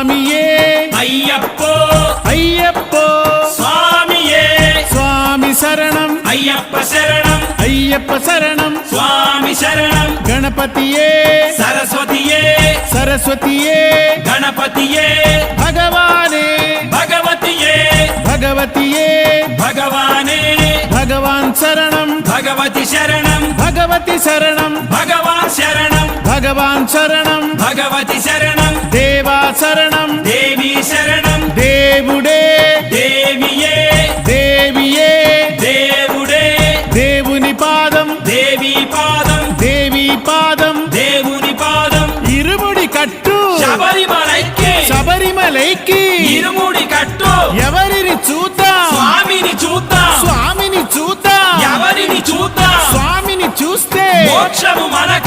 சுவாமியே. ஐயப்போ. ஐயப்போ. சுவாமியே. சுவாமி சரணம். ஐயப்ப சரணம். ஐயப்ப சரணம். சுவாமி சரணம். கணபதியே. சரஸ்வதியே. சரஸ்வதியே. கணபதியே. பகவானே. பகவதியே. பகவதியே. பகவானே. பகவான் சரணம். பகவதி சரணம். பகவதி சரணம். பகவான் சரணம். பகவான் சரணம். பகவதி சரணம். தே శరణం. దేవి శరణం. దేవుడే. దేవియే. దేవియే. దేవుడే. దేవుని పాదం. దేవి పాదం. దేవి పాదం. దేవుని పాదం. ఇరుముడి కట్టు. శబరిమలైకి శబరిమలైకి ఇరుముడి కట్టు. ఎవరిని చూద్దాం స్వామిని చూద్దాం స్వామిని చూద్దాం ఎవరిని చూద్దాం స్వామిని చూస్తే. మోక్షము మన